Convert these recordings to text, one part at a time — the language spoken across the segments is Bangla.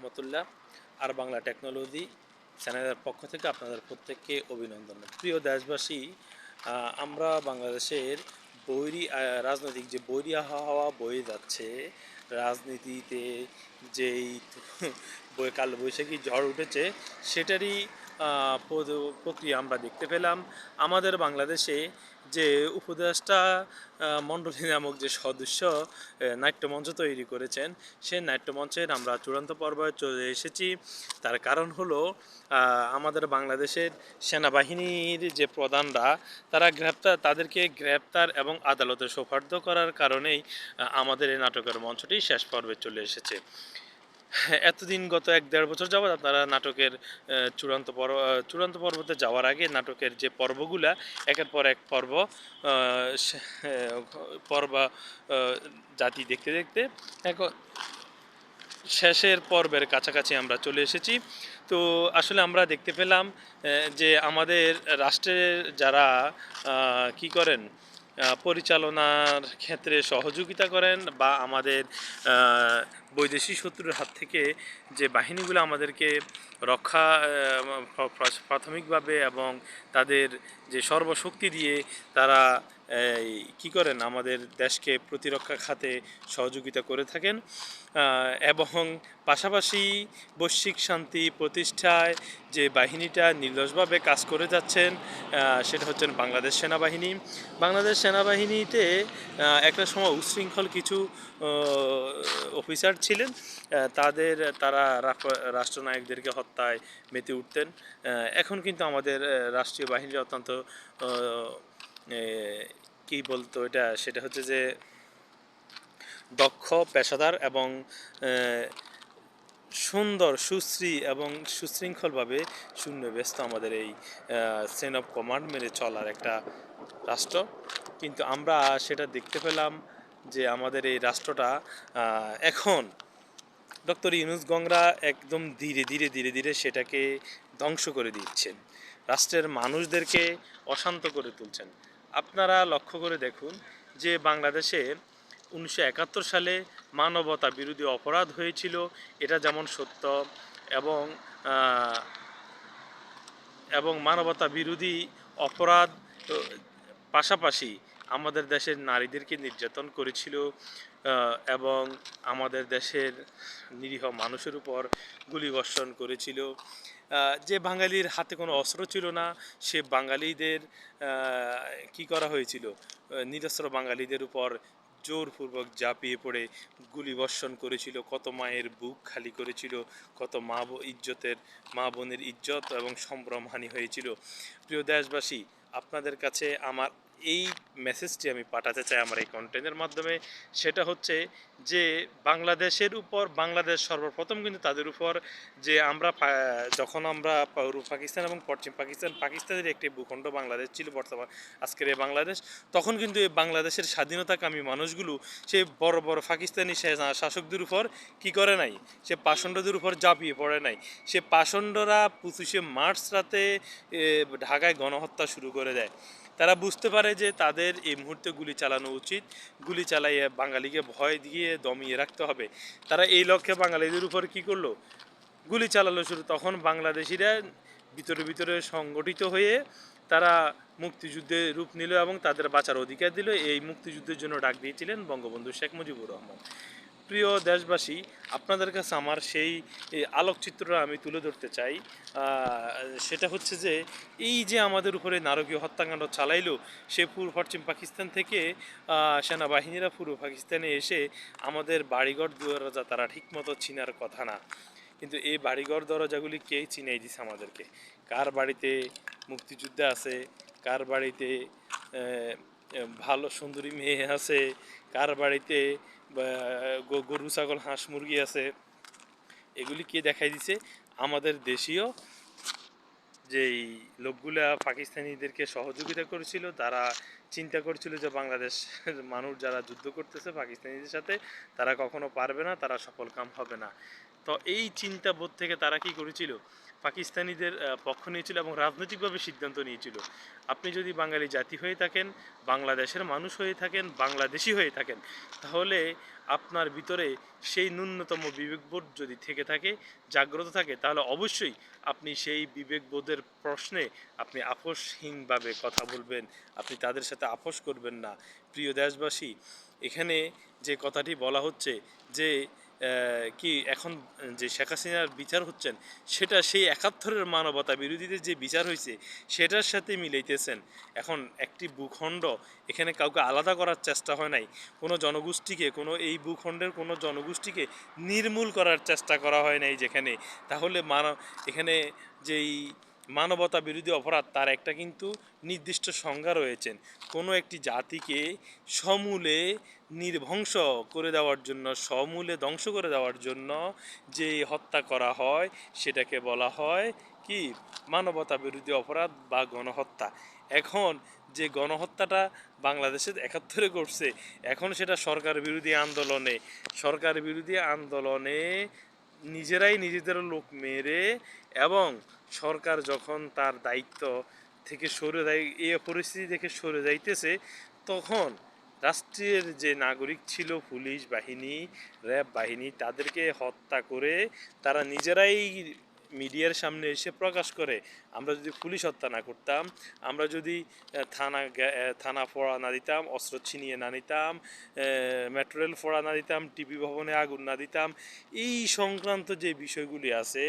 রহমতুল্লাহ। আর বাংলা টেকনোলজি চ্যানেলের পক্ষ থেকে আপনাদের প্রত্যেককে অভিনন্দন। প্রিয় দেশবাসী আমরা বাংলাদেশের বৈরী রাজনৈতিক যে বৈরী হাওয়া বয়ে যাচ্ছে, রাজনীতিতে যেই বই- কাল বৈশাখী ঝড় উঠেছে, সেটারই প্রক্রিয়া আমরা দেখতে পেলাম। আমাদের বাংলাদেশে যে উপদেষ্টা মণ্ডলী নামক যে সদস্য নাট্যমঞ্চ তৈরি করেছেন সেই নাট্যমঞ্চের আমরা চূড়ান্ত পর্বে চলে এসেছি। তার কারণ হলো আমাদের বাংলাদেশের সেনাবাহিনীর যে প্রধানরা, তারা গ্রেপ্তার, তাদেরকে গ্রেপ্তার এবং আদালতে সোপার্দ করার কারণেই আমাদের এই নাটকের মঞ্চটি শেষ পর্বে চলে এসেছে। এতদিন গত এক দেড় বছর যাবৎ আপনারা নাটকের চূড়ান্ত পর্ব চূড়ান্ত পর্বতে যাওয়ার আগে নাটকের যে পর্বগুলা, একের পর এক পর্ব পর্ব জাতি দেখতে দেখতে এখন শেষের পর্বের কাছাকাছি আমরা চলে এসেছি। তো আসলে আমরা দেখতে পেলাম যে আমাদের রাষ্ট্রের যারা কি করেন পরিচালনার ক্ষেত্রে সহযোগিতা করেন বা আমাদের বৈদেশিক শত্রুর হাত থেকে যে বাহিনীগুলো আমাদেরকে রক্ষা প্রাথমিকভাবে এবং তাদের যে সর্বশক্তি দিয়ে তারা কি করেন? আমাদের দেশকে প্রতিরক্ষা খাতে সহযোগিতা করে থাকেন। এবং পাশাপাশি বৈশ্বিক শান্তি প্রতিষ্ঠায় যে বাহিনীটা নির্দোষভাবে কাজ করে যাচ্ছেন সেটা হচ্ছেন বাংলাদেশ সেনাবাহিনী। বাংলাদেশ সেনাবাহিনীতে একটা সময় উচ্ছৃঙ্খল কিছু অফিসার ছিলেন। তাদের, তারা রাষ্ট্রনায়কদেরকে হত্যায় মেতে উঠতেন। এখন কিন্তু আমাদের রাষ্ট্রীয় বাহিনী অত্যন্ত কি বলতো এটা? সেটা হচ্ছে যে দক্ষ পেশাদার এবং সুন্দর, সুশ্রী এবং সুশৃঙ্খলভাবে শূন্য ব্যস্ত আমাদের এই সেন অফ কমান্ড মেনে চলার একটা রাষ্ট্র। কিন্তু আমরা সেটা দেখতে পেলাম যে আমাদের এই রাষ্ট্রটা এখন ডক্টর ইউনুস গংরা একদম ধীরে ধীরে ধীরে ধীরে সেটাকে ধ্বংস করে দিচ্ছেন। রাষ্ট্রের মানুষদেরকে অশান্ত করে তুলছেন। আপনারা লক্ষ্য করে দেখুন যে বাংলাদেশে উনিশশো একাত্তর সালে মানবতা বিরোধী অপরাধ হয়েছিল। এটা যেমন সত্য এবং এবং মানবতা বিরোধী অপরাধ পাশাপাশি আমাদের দেশের নারীদেরকে নির্যাতন করেছিল এবং আমাদের দেশের নিরীহ মানুষের উপর গুলিবর্ষণ করেছিল। যে বাঙালির হাতে কোনো অস্ত্র ছিল না, সে বাঙালিদের কি করা হয়েছিল? নিরস্ত্র বাঙালিদের উপর জোরপূর্বক ঝাঁপিয়ে পড়ে গুলি বর্ষণ করেছিল। কত মায়ের বুক খালি করেছিল, কত মা ইজ্জতের, মা বোনের ইজ্জত এবং সম্ভ্রম হানি হয়েছিল। প্রিয় দেশবাসী, আপনাদের কাছে আমার এই মেসেজটি আমি পাঠাতে চাই আমার এই কন্টেন্টের মাধ্যমে। সেটা হচ্ছে যে, বাংলাদেশের উপর, বাংলাদেশ সর্বপ্রথম কিন্তু তাদের উপর যে আমরা যখন আমরা পূর্ব পাকিস্তান এবং পশ্চিম পাকিস্তান, পাকিস্তানের একটি ভূখণ্ড বাংলাদেশ ছিল বর্তমান, আজকের এই বাংলাদেশ, তখন কিন্তু এই বাংলাদেশের স্বাধীনতাকামী মানুষগুলো সে বড় বড় পাকিস্তানি শাসকদের উপর কি করে নাই? সে পাষণ্ডদের উপর ঝাঁপিয়ে পড়ে নাই। সে পাষণ্ডরা পঁচিশে মার্চ রাতে ঢাকায় গণহত্যা শুরু করে দেয়। তারা বুঝতে পারে যে তাদের এই মুহূর্তে গুলি চালানো উচিত। গুলি চালাইয়ে বাঙালিকে ভয় দিয়ে দমিয়ে রাখতে হবে। তারা এই লক্ষ্যে বাঙালিদের উপর কি করল? গুলি চালালো শুরু। তখন বাংলাদেশিরা ভিতরে ভিতরে সংগঠিত হয়ে তারা মুক্তিযুদ্ধে রূপ নিল এবং তাদের বাঁচার অধিকার দিল। এই মুক্তিযুদ্ধের জন্য ডাক দিয়েছিলেন বঙ্গবন্ধু শেখ মুজিবুর রহমান। প্রিয় দেশবাসী, আপনাদের কাছে আমার সেই আলোকচিত্রটা আমি তুলে ধরতে চাই। সেটা হচ্ছে যে, এই যে আমাদের উপরে নারকীয় হত্যাকাণ্ড চালাইলো, সে পূর্ব পশ্চিম পাকিস্তান থেকে সেনাবাহিনীরা পূর্ব পাকিস্তানে এসে আমাদের বাড়িঘর দরজা তারা ঠিকমতো চিনার কথা না। কিন্তু এই বাড়িঘর দরজাগুলি কে চিনাই দিছে আমাদেরকে? কার বাড়িতে মুক্তিযুদ্ধ আছে? কার বাড়িতে ভালো সুন্দরী মেয়ে আছে? কার বাড়িতে গরু, ছাগল, হাঁস, মুরগি আছে, এগুলি কে দেখাই দিছে? আমাদের দেশীয় যেই লোকগুলা পাকিস্তানিদেরকে সহযোগিতা করেছিল, তারা চিন্তা করছিল যে বাংলাদেশ মানুষ যারা যুদ্ধ করতেছে পাকিস্তানিদের সাথে, তারা কখনো পারবে না, তারা সফল কাম হবে না। তো এই চিন্তাবোধ থেকে তারা কি করেছিল? পাকিস্তানিদের পক্ষ নিয়েছিল এবং রাজনৈতিকভাবে সিদ্ধান্ত নিয়েছিল। আপনি যদি বাঙালি জাতি হয়ে থাকেন, বাংলাদেশের মানুষ হয়ে থাকেন, বাংলাদেশি হয়ে থাকেন, তাহলে আপনার ভিতরে সেই ন্যূনতম বিবেকবোধ যদি থেকে থাকে, জাগ্রত থাকে, তাহলে অবশ্যই আপনি সেই বিবেকবোধের প্রশ্নে আপনি আপোষহীনভাবে কথা বলবেন। আপনি তাদের সাথে আপোষ করবেন না। প্রিয় দেশবাসী, এখানে যে কথাটি বলা হচ্ছে যে কি এখন যে শেখ হাসিনার বিচার হচ্ছেন, সেটা সেই একাত্তরের মানবতা বিরোধীদের যে বিচার হয়েছে, সেটার সাথে মিলাইতেছেন। এখন একটি ভূখণ্ড, এখানে কাউকে আলাদা করার চেষ্টা হয় নাই। কোনো জনগোষ্ঠীকে, কোনো এই ভূখণ্ডের কোনো জনগোষ্ঠীকে নির্মূল করার চেষ্টা করা হয় নাই যেখানে। তাহলে মানব এখানে যেই মানবতা বিরোধী অপরাধ, তার একটা কিন্তু নির্দিষ্ট সংজ্ঞা রয়েছেন। কোনো একটি জাতিকে সমূলে নির্ধ্বংস করে দেওয়ার জন্য, সমূলে ধ্বংস করে দেওয়ার জন্য যে হত্যা করা হয়, সেটাকে বলা হয় কি? মানবতা বিরোধী অপরাধ বা গণহত্যা। এখন যে গণহত্যাটা বাংলাদেশে একাত্তরে করছে এখন সেটা সরকার বিরোধী আন্দোলনে, সরকার বিরোধী আন্দোলনে নিজেরাই নিজেদের লোক মেরে এবং সরকার যখন তার দায়িত্ব থেকে সরে যায়, এ পরিস্থিতি থেকে সরে যাইতেছে, তখন রাষ্ট্রের যে নাগরিক ছিল, পুলিশ বাহিনী, র্যাব বাহিনী, তাদেরকে হত্যা করে তারা নিজেরাই মিডিয়ার সামনে এসে প্রকাশ করে। আমরা যদি পুলিশ হত্যা না করতাম, আমরা যদি থানা থানা ফোড়া না দিতাম, অস্ত্র ছিনিয়ে না নিতাম মেট্রো রেল ফোড়া না দিতাম, টিভি ভবনে আগুন না দিতাম, এই সংক্রান্ত যে বিষয়গুলি আছে,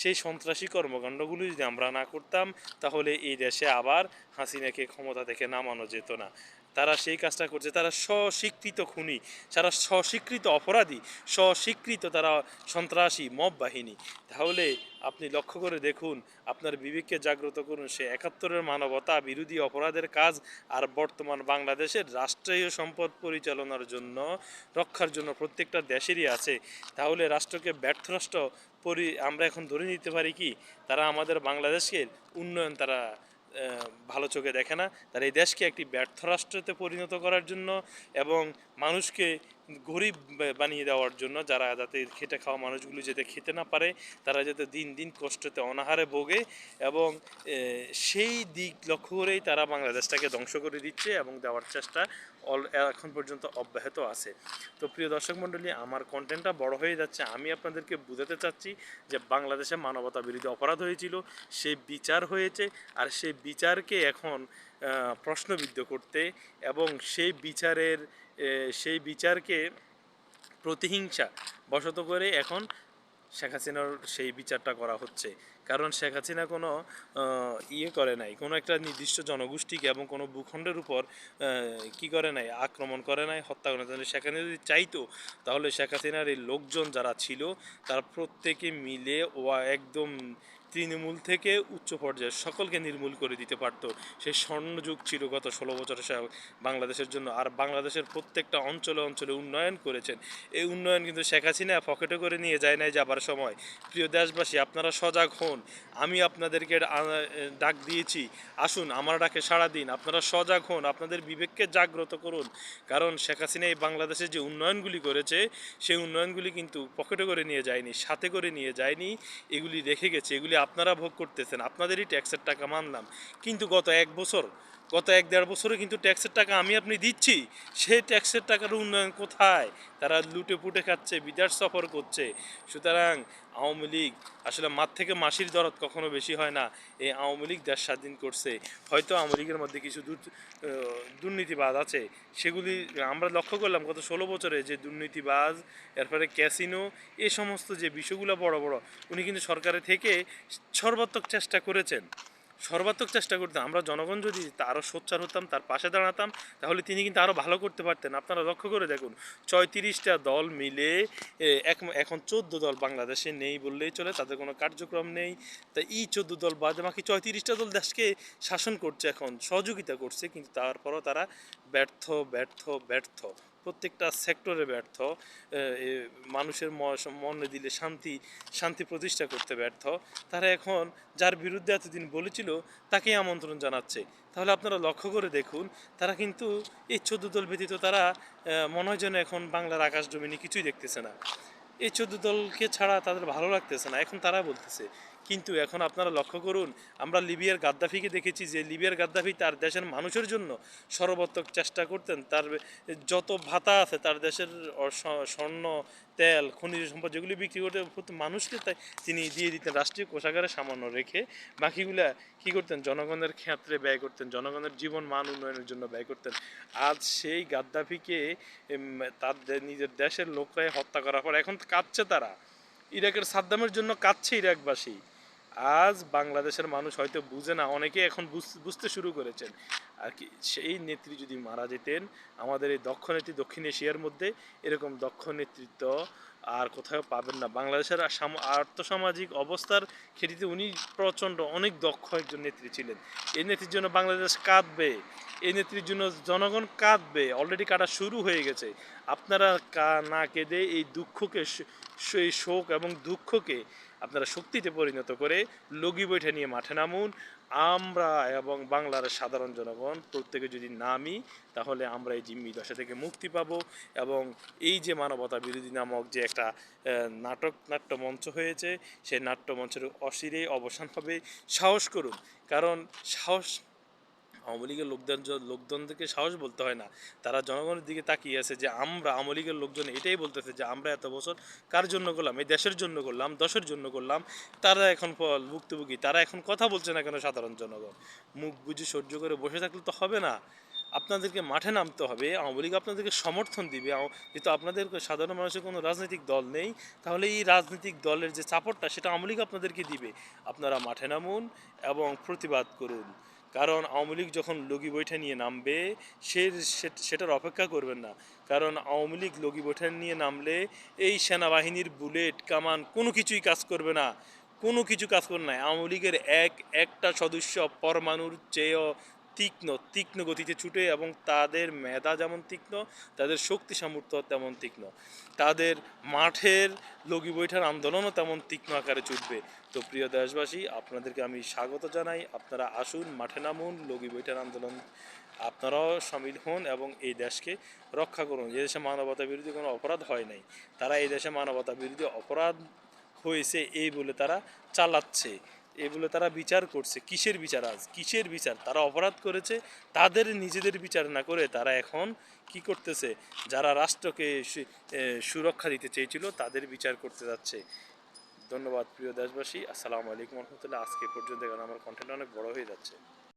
সেই সন্ত্রাসী কর্মকাণ্ডগুলি যদি আমরা না করতাম, তাহলে এই দেশে আবার হাসিনাকে ক্ষমতা থেকে নামানো যেত না। তারা সেই কাজটা করছে। তারা স্বস্বীকৃত খুনি, তারা স্বস্বীকৃত অপরাধী স্বস্বীকৃত তারা সন্ত্রাসী, মব বাহিনী। তাহলে আপনি লক্ষ্য করে দেখুন, আপনার বিবেককে জাগ্রত করুন, সে একাত্তরের মানবতা বিরোধী অপরাধের কাজ আর বর্তমান বাংলাদেশের রাষ্ট্রীয় সম্পদ পরিচালনার জন্য, রক্ষার জন্য প্রত্যেকটা দেশেরই আছে। তাহলে রাষ্ট্রকে ব্যর্থ রাষ্ট্র পরি আমরা এখন ধরে নিতে পারি কি? তারা আমাদের বাংলাদেশের উন্নয়ন, তারা ভালো চোখে দেখে না। তারা এই দেশকে একটি ব্যর্থ রাষ্ট্রতে পরিণত করার জন্য এবং মানুষকে গরিব বানিয়ে দেওয়ার জন্য যারা যাতে খেটে খাওয়া মানুষগুলো যাতে খেতে না পারে, তারা যাতে দিন দিন কষ্টতে অনাহারে ভোগে এবং সেই দিক লক্ষ্য করেই তারা বাংলাদেশটাকে ধ্বংস করে দিচ্ছে এবং দেওয়ার চেষ্টা অল এখন পর্যন্ত অব্যাহত আছে। তো প্রিয় দর্শক মণ্ডলী, আমার কন্টেন্টটা বড় হয়ে যাচ্ছে। আমি আপনাদেরকে বোঝাতে চাচ্ছি যে বাংলাদেশে মানবতা বিরোধী অপরাধ হয়েছিল সেই বিচার হয়েছে, আর সেই বিচারকে এখন প্রশ্নবিদ্ধ করতে এবং সেই বিচারের সেই বিচারকে প্রতিহিংসা বশত করে এখন শেখ হাসিনার সেই বিচারটা করা হচ্ছে। কারণ শেখ হাসিনা কোনো ইয়ে করে নাই, কোনো একটা নির্দিষ্ট জনগোষ্ঠীকে এবং কোনো ভূখণ্ডের উপর কি করে নাই, আক্রমণ করে নাই, হত্যা করে নাই। সেখানে যদি চাইতো, তাহলে শেখ হাসিনার এই লোকজন যারা ছিল, তারা প্রত্যেকে মিলে ও একদম তৃণমূল থেকে উচ্চ পর্যায়ে সকলকে নির্মূল করে দিতে পারতো। সেই স্বর্ণযুগ ছিল গত ষোলো বছরের বাংলাদেশের জন্য। আর বাংলাদেশের প্রত্যেকটা অঞ্চলে অঞ্চলে উন্নয়ন করেছেন। এই উন্নয়ন কিন্তু শেখ হাসিনা পকেটে করে নিয়ে যায় নাই যাবার সময়। প্রিয় দেশবাসী, আপনারা সজাগ হন। আমি আপনাদেরকে ডাক দিয়েছি। আসুন, আমার ডাকে সাড়া দিন। আপনারা সজাগ হন। আপনাদের বিবেককে জাগ্রত করুন। কারণ শেখ হাসিনা এই বাংলাদেশে যে উন্নয়নগুলি করেছে, সেই উন্নয়নগুলি কিন্তু পকেটে করে নিয়ে যায়নি, সাথে করে নিয়ে যায়নি। এগুলি রেখে গেছে। এগুলি আপনারা ভোগ করতেছেন আপনাদেরই ট্যাক্সের টাকা মানলাম। কিন্তু গত এক বছর গত এক দেড় বছরে কিন্তু ট্যাক্সের টাকা আমি আপনি দিচ্ছি, সেই ট্যাক্সের টাকার উন্নয়ন কোথায়? তারা লুটে পুটে খাচ্ছে, বিদেশ সফর করছে। সুতরাং আওয়ামী লীগ, আসলে মাঠ থেকে মাসির দরদ কখনো বেশি হয় না। এই আওয়ামী লীগ দেশ স্বাধীন করছে। হয়তো আওয়ামী লীগের মধ্যে কিছু দুর্নীতিবাজ আছে। সেগুলি আমরা লক্ষ্য করলাম গত ষোলো বছরে যে দুর্নীতিবাজ, এরপরে ক্যাসিনো, এ সমস্ত যে বিষয়গুলো বড় বড়, উনি কিন্তু সরকারের থেকে সর্বাত্মক চেষ্টা করেছেন। সর্বাত্মক চেষ্টা করতাম। আমরা জনগণ যদি আরও সোচ্চার হতাম, তার পাশে দাঁড়াতাম, তাহলে তিনি কিন্তু আরও ভালো করতে পারতেন। আপনারা লক্ষ্য করে দেখুন, ছয়ত্রিশটা দল মিলে এক- এখন চোদ্দ দল বাংলাদেশে নেই বললেই চলে, তাদের কোনো কার্যক্রম নেই। তা এই চোদ্দ দল বাদে বাকি ছয়ত্রিশটা দল দেশকে শাসন করছে এখন, সহযোগিতা করছে, কিন্তু তারপরও তারা ব্যর্থ ব্যর্থ ব্যর্থ। প্রত্যেকটা সেক্টরে ব্যর্থ মানুষের মনে দিলে শান্তি শান্তি প্রতিষ্ঠা করতে ব্যর্থ। তারা এখন যার বিরুদ্ধে এতদিন বলেছিল তাকেই আমন্ত্রণ জানাচ্ছে। তাহলে আপনারা লক্ষ্য করে দেখুন, তারা কিন্তু এই চোদ্দ দল ব্যতীত তারা মনে হয় যেন এখন বাংলার আকাশ জমিনে কিছুই দেখতেছে না। এই চোদ্দ দলকে ছাড়া তাদের ভালো লাগতেছে না, এখন তারা বলতেছে কিন্তু এখন আপনারা লক্ষ্য করুন, আমরা লিবিয়ার গাদ্দাফিকে দেখেছি যে লিবিয়ার গাদ্দাফি তার দেশের মানুষের জন্য সর্বাত্মক চেষ্টা করতেন। তার যত ভাতা আছে, তার দেশের স্বর্ণ, তেল, খনিজ সম্পদ যেগুলি বিক্রি করতে মানুষকে তাই তিনি দিয়ে দিতেন রাষ্ট্রীয় কোষাগারে সামান্য রেখে। বাকিগুলা কি করতেন? জনগণের ক্ষেত্রে ব্যয় করতেন, জনগণের জীবন মান উন্নয়নের জন্য ব্যয় করতেন। আজ সেই গাদ্দাফিকে তার নিজের দেশের লোকরাই হত্যা করার পর এখন কাঁদছে তারা। ইরাকের সাদ্দামের জন্য কাঁদছে ইরাকবাসী। আজ বাংলাদেশের মানুষ হয়তো বুঝে না, অনেকে এখন বুঝ- বুঝতে শুরু করেছেন। আর কি, সেই নেত্রী যদি মারা যেতেন, আমাদের এই দক্ষ নেত্রী দক্ষিণ এশিয়ার মধ্যে এরকম দক্ষ নেতৃত্ব আর কোথাও পাবেন না। বাংলাদেশের আর্থসামাজিক অবস্থার ক্ষেত্রে উনি প্রচণ্ড, অনেক দক্ষ একজন নেত্রী ছিলেন। এই নেত্রীর জন্য বাংলাদেশ কাঁদবে, এই নেত্রীর জন্য জনগণ কাঁদবে। অলরেডি কাটা শুরু হয়ে গেছে। আপনারা না কেঁদে এই দুঃখকে সেই শোক এবং দুঃখকে আপনারা শক্তিতে পরিণত করে লগি বৈঠা নিয়ে মাঠে নামুন। আমরা এবং বাংলার সাধারণ জনগণ, প্রত্যেকে যদি নামি, তাহলে আমরা এই জিম্মি দশা থেকে মুক্তি পাব এবং এই যে মানবতা বিরোধী নামক যে একটা নাটক, নাট্যমঞ্চ হয়েছে, সেই নাট্যমঞ্চের অশিরে অবসান হবে। সাহস করুন, কারণ সাহস আওয়ামী লীগের লোকজন লোকজনদেরকে সাহস বলতে হয় না। তারা জনগণের দিকে তাকিয়ে আছে যে আমরা আওয়ামী লীগের লোকজন এটাই বলতেছে যে আমরা এত বছর কার জন্য করলাম? এই দেশের জন্য করলাম, দশের জন্য করলাম। তারা এখন ভুক্তভোগী। তারা এখন কথা বলছে না কেন সাধারণ জনগণ? মুখ বুঝে সহ্য করে বসে থাকলে তো হবে না। আপনাদেরকে মাঠে নামতে হবে। আওয়ামী লীগ আপনাদেরকে সমর্থন দিবে। যেহেতু আপনাদের সাধারণ মানুষের কোনো রাজনৈতিক দল নেই, তাহলে এই রাজনৈতিক দলের যে সাপোর্টটা সেটা আওয়ামী লীগ আপনাদেরকে দিবে। আপনারা মাঠে নামুন এবং প্রতিবাদ করুন। কারণ আওয়ামী লীগ যখন লগি বৈঠা নিয়ে নামবে, সে সেটার অপেক্ষা করবেন না। কারণ আওয়ামী লীগ লগি বৈঠা নিয়ে নামলে এই সেনাবাহিনীর বুলেট, কামান কোনো কিছুই কাজ করবে না। কোনো কিছু কাজ করবে না আওয়ামী লীগের এক, একটা সদস্য পরমাণুর চেয়েও তীক্ষ্ণ তীক্ষ্ণ গতিতে ছুটে এবং তাদের মেধা যেমন তীক্ষ্ণ, তাদের শক্তি সামর্থ্য তেমন তীক্ষ্ণ। তাদের মাঠের লগি বৈঠার আন্দোলনও তেমন তীক্ষ্ণ আকারে ছুটবে। তো প্রিয় দেশবাসী, আপনাদেরকে আমি স্বাগত জানাই। আপনারা আসুন, মাঠে নামুন, লগি বৈঠার আন্দোলন আপনারাও সামিল হন এবং এই দেশকে রক্ষা করুন। যে দেশে মানবতা বিরোধী কোনো অপরাধ হয় নাই। তারা এই দেশে মানবতা বিরোধী অপরাধ হয়েছে এই বলে তারা চালাচ্ছে। এই বলে তারা বিচার করছে। কিসের বিচার আজ? কিসের বিচার? তারা অপরাধ করেছে, তাদের নিজেদের বিচার না করে তারা এখন কি করতেছে? যারা রাষ্ট্রকে সুরক্ষা দিতে চেয়েছিল, তাদের বিচার করতে যাচ্ছে। ধন্যবাদ প্রিয় দেশবাসী। আসসালামু আলাইকুম রহমতুল্লাহ। আজকে পর্যন্ত কারণ আমার কন্টেন্ট অনেক বড় হয়ে যাচ্ছে।